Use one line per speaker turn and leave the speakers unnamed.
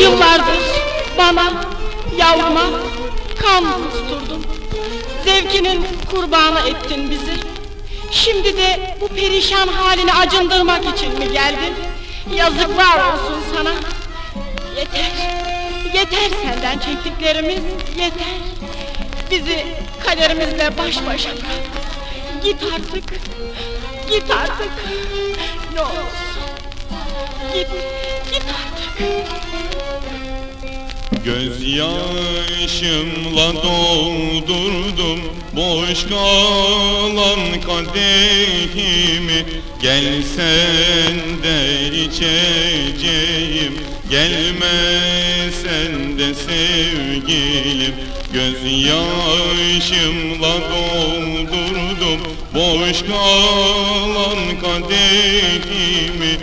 Yıllardır bana, yavruma kan kusturdun. Zevkinin kurbanı ettin bizi. Şimdi de bu perişan halini acındırmak için mi geldin? Yazıklar olsun sana. Yeter, yeter senden çektiklerimiz, yeter. Bizi kaderimizle baş başa bırak. Git artık, git artık. Ne olursun, git, git artık.
Gözyaşımla doldurdum boş kalan kadehimi Gelsen de içeceğim gelmesen de sevgilim. Gözyaşımla doldurdum boş kalan kadehimi